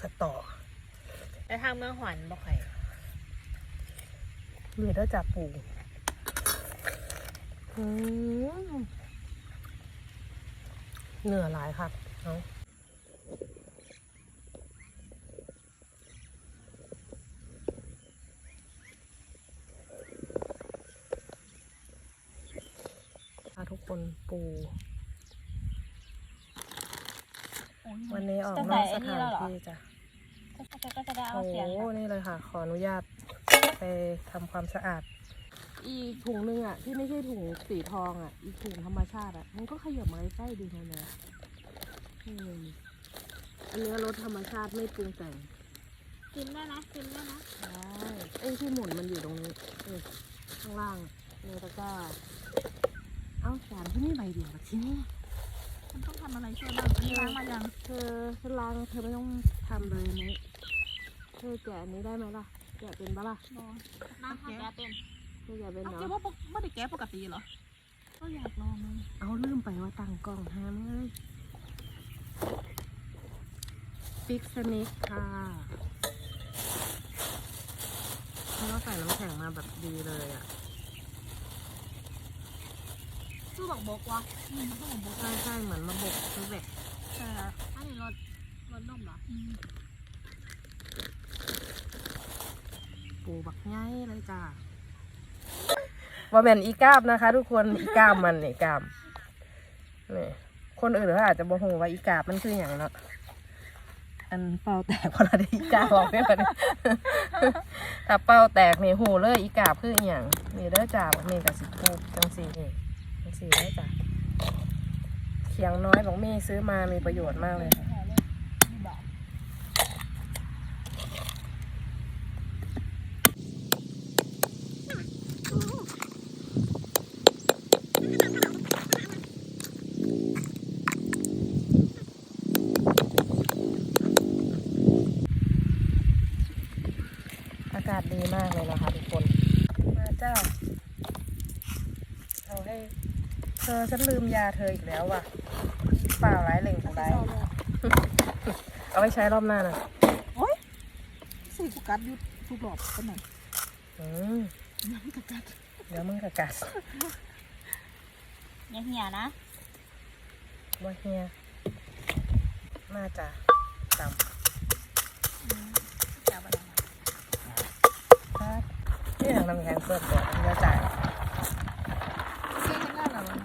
สตอแล้วทางเมืองหวันบอกใครหรือได้จากปูอืมเหนือหลายครับเอาพาทุกคนปู วันนี้ออกนอกสถานที่จ้ะก็จะได้เอาโอ้โหเสียงนี่เลยค่ะ ขออนุญาตไปทำความสะอาด อีถุงนึงอะ ที่ไม่ใช่ถุงสีทองอะ อีถุงธรรมชาติอะ มันก็ขยับมาใกล้ๆดีเลยนะอืมอันนี้รสธรรมชาติไม่ปรุงแต่งกินได้นะกินได้นะได้ไอ้ที่หมุนมันอยู่ตรงนี้เออข้างล่างในตะกร้า เอ้าจานที่นี่ใบเดียวกับที่นี่ มันต้องทำอะไรช่วยบ้างล้างมายังเธอเธอล้างเธอไม่ต้องทำเลยอันนี้เธอแกะอันนี้ได้ไหมล่ะ แกะเป็นปะล่ะน้ำแกเป็นเธอแกะเป็นเอาเนาะคิดว่าปกไม่ได้แก้ปกติเหรอ ก็อยากลองเลยเอาลืมไปว่าตั้งกล้องแฮมเลยฟิกสนิกค่ะเขาก็ใส่น้ำแข็งมาแบบดีเลยอะ สู้บอกบกวะอืมสู้บอกบกใช่ใช่เหมือนมาบกซื้อแบบใช่อันนี้รสรสนมเหรอปูบักง่ายเลยจ้าว่าแมนอีกาบนะคะ ทุกคนอีกาบมันนี่กาบนี่คนอื่นเขาอาจจะบอกว่าอีกาบมันคืออย่างเนาะอันเป้าแตกพอเราได้อีกาบออกไม่พอดีถ้าเป้าแตกนี่หูเลยอีกาบคืออหย่างนี่เด้อจ่าบักนี่กับสิปูจังสีนี่ จังสีได้จ้ะเขียงน้อยของมี่ซื้อมามีประโยชน์มากเลยค่ะอากาศดีมากเลยนะคะทุกคน มาเจ้า เอาให้ เธอฉันลืมยาเธออีกแล้วว่ะเปล่าร้ายเหล่งของไรเอาไว้ใช้รอบหน้านะสีกุกัดยุดทุกหลอบกันหน่อยอืมเดี๋ยวมึงกะกัดอย่าเหี่ยนะว่าเฮียน่าจะจำจับอะไรมาครับนี่ทางน้ำแข็งเปิดก่อนเดี๋ยวจ่าย เชื่อกันได้เหรอวะ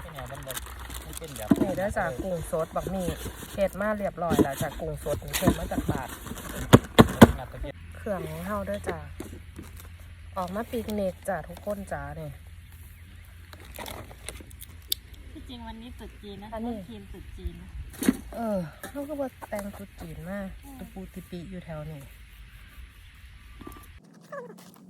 เป็นอย่างมันแบบไม่เป็นแบบ นี่ ได้จากกุ้งสดบักมี่เห็ดมาเรียบร้อยแล้วจากกุ้งสดนี่เห็ดมาจากบาทงัดตะเกียบเครื่องของเฮาด้วยจ้าออกมาปีกเนกจ้าทุกคนจ้าเนี่ยที่จริงวันนี้ตรุดจีนนะอันนี้ทีมตรุดจีนนะเออเขาก็ว่าแต่งกุดจีนมากตุปูติปิอยู่แถวนี้น้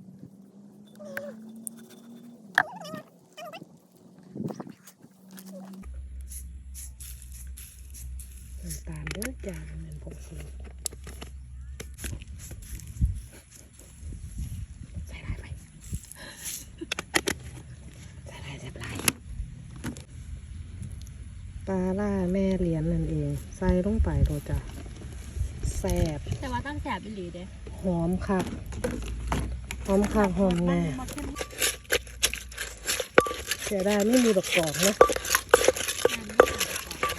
จ้าเหมือนผงชูใส่ลายไปใส่ลายใส่ลายปลาล่าแม่เหรียญนั่นเอง ใส่ลงไปโดจ้ะแซ่บแต่ว่าต้องแสบเป็นหลีเด้หอมคักหอมคักหอมแน่เสียดายไม่มีดอกกอกนะงานไม่ขาดก่อน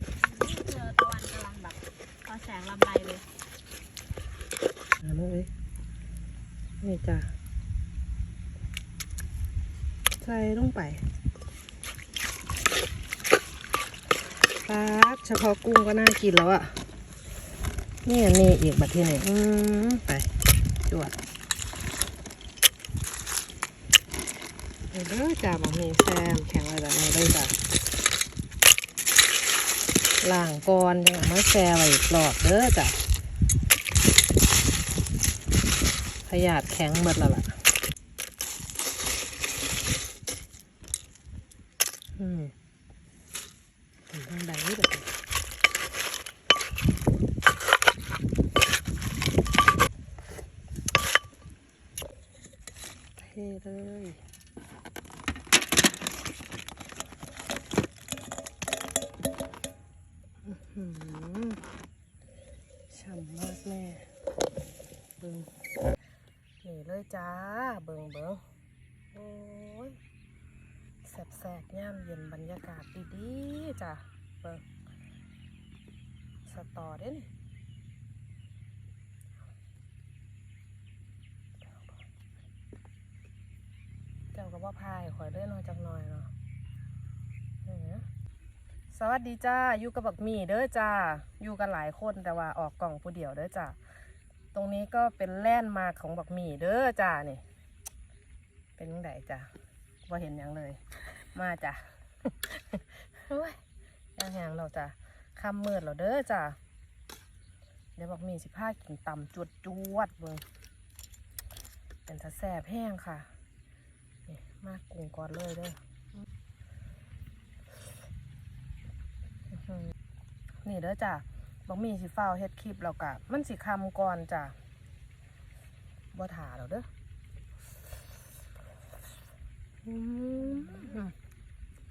นี่คือตะวันกำลังแบบพอแสงลำไรเลย อ่าน้องเอ้ย นี่จ้ะใส่ลงไปป๊าบเฉพาะกุ้งก็น่ากินแล้วอะ่ะนี่อันนี้อีกบัดที่ไหนอืมไปจวดเดี๋ยวเด้อจ้าบะหมี่แซมแข็งไว้แบบนี้เลยจ้ะล่างก่อนยังเอามาแซ่ไว้อีกรอบเด้อจ้ะ ขยาดแข็งหมดแล้วล่ะ อืมทำทางใดนี่แบบเทเลย จ้า เบิงเบิงโอ้ยแสบๆย่ามเย็นบรรยากาศดีๆจ้ะเบิงสตอเด้นเจ้าก็ว่าพายขอยเล่นน้อยจักหน่อยเนาะสวัสดีจ้า อยู่กับบักหมี่เด้อจ้า อยู่กันหลายคนแต่ว่าออกกล่องผู้เดียวเด้อจ้า ตรงนี้ก็เป็นแล่นด์มาของบักหมี่เด้อจ้านี่ เป็นยังไงจ้าว่าเห็นยังเลย มาจ้ะโอ้ยยังแหงเราจ้ะคำเมืดเราเด้อจ้าเดี๋ยวบักหมี่สิผ้ากินต่ำจวดจวดเบิ่งเป็นทะแสบแห้งค่ะนี่มากกุ้งก่อนเลยเด้ออื้อหือนี่เด้อจ้า บักหมี่สิฟ้าวเฮ็ดคลิปแล้วกะมันสิคำก่อนจ้ะบ่ถาแล้วเด้ออืม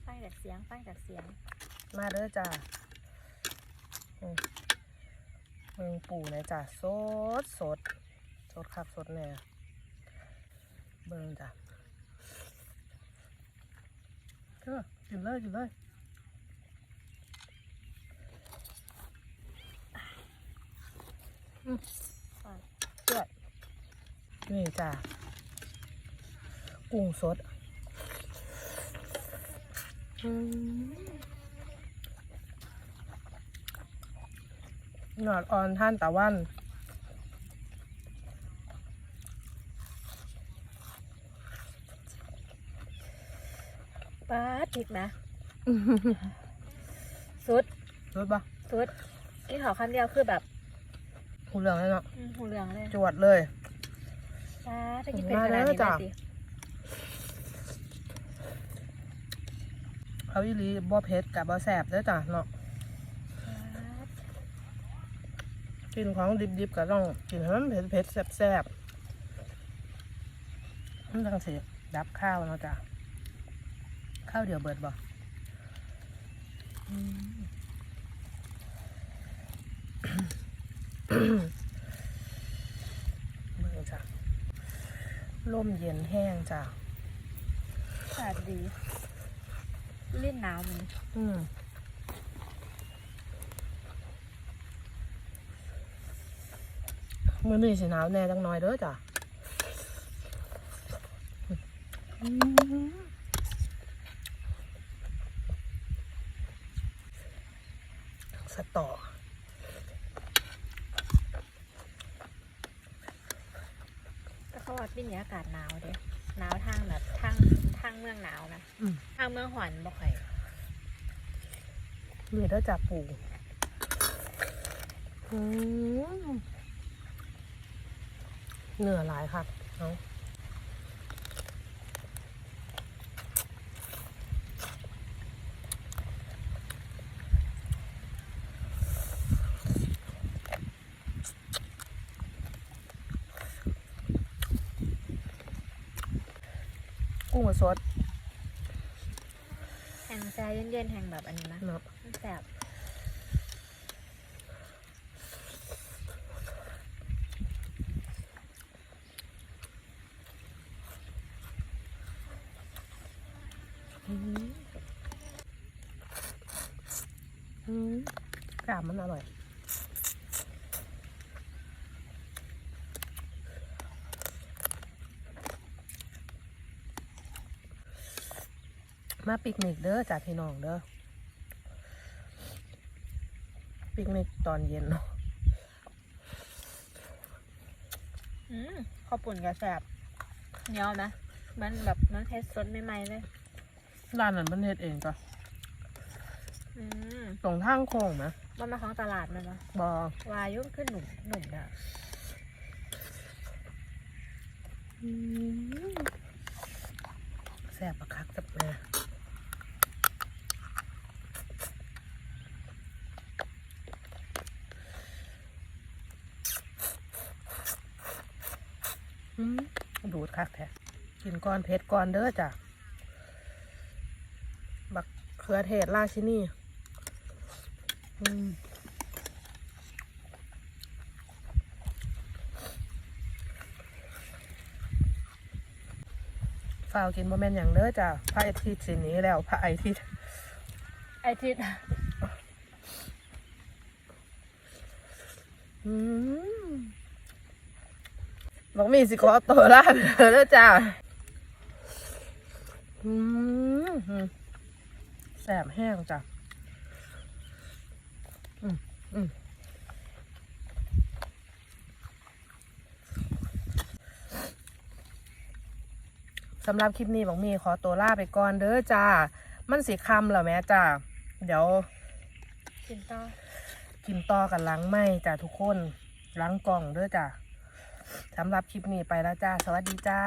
ฟังจากเสียงฟังจากเสียง มาเด้อจ้ะอืมเมืองปู่เนี่ยจ้ะสดสดสดคักสดแน่เบิ่งจ้ะเออกินเลยกินเลยอืม เชื่อนี่จ้ะกุ้งสดอืมหนอดออนท่านตะวันป้าดพริกนะสุดรถปะสุดกินขอคำเดียวคือแบบ หูเหลืองเลยเนาะอืมหูเหลืองเลยจวดเลย ป้าดถ้ากินเป็นมาขนาดแล้นี้วจ้ะมาสิเขาอีหลีบ่เผ็ดกับบ่แสบเด้อจ้ะเนาะป๊าดกินของดิบๆก็ต้องกินให้มันเผ็ดๆแซ่บๆมันต้องสิดับข้าวเนาะจ้ะข้าวเดียวเบิดบ่ อืม เบิ่งจ้ะลมเย็นแห้งจ้ะอากาศดีเล่นหนาวมันอืมมื้อนี้สิหนาวแน่จังน้อยเด้อจ้ะอืมสตอ แต่เขาว่าปีนี้อากาศหนาวเด้หนาวทางแบบทางทางเมืองหนาวนะอืม ทางเมืองหอนบ่ค่อยนี่เด้อจ้ะปูอืมเนื้อหลายครับเอา กุ้งสดแห่งแซ่เย็นๆแห่งแบบอันนี้นะเนาะมันแซ่บอืมอืมกล้ามมันอร่อย มาปิกนิกเด้อจ้าพี่น้องเด้อปิกนิกตอนเย็นเนาะอืมข้าวปุ่นกับแซ่บเหนียวนะ มันแบบมันเทสสดใหม่ๆเลยร้านนั้นมันเฮ็ดเองจ้ะอืมตรงทางโค้งนะมันมาของตลาดมันปะบอวายุขึ้นหนุ่มหนุ่มอะแซ่บปะคักจับแม่อืมดูด คักแท้กินก้อนเผ็ดก้อนเด้อจ้ะบักเขือเทศราชินีอืมฝ้าวกินบ่แม่นอย่างเด้อจ้ะพระอาทิตย์สิหนี้แล้วพระอาทิตย์ไอทิศอืม บอกมีสิขอตัวลาไปเด้อจ้ะอืมแสบแห้งจ้ะอืมอืมสำหรับคลิปนี้บอกมีขอตัวลาไปก่อนเด้อจ้า มันสีคำแล้วแม่จ้า เดี๋ยว กินต่อ กินต่อกันล้างไม่จ้าทุกคนล้างกล่องเด้อจ้า สำหรับคลิปนี้ไปแล้วจ้า สวัสดีจ้า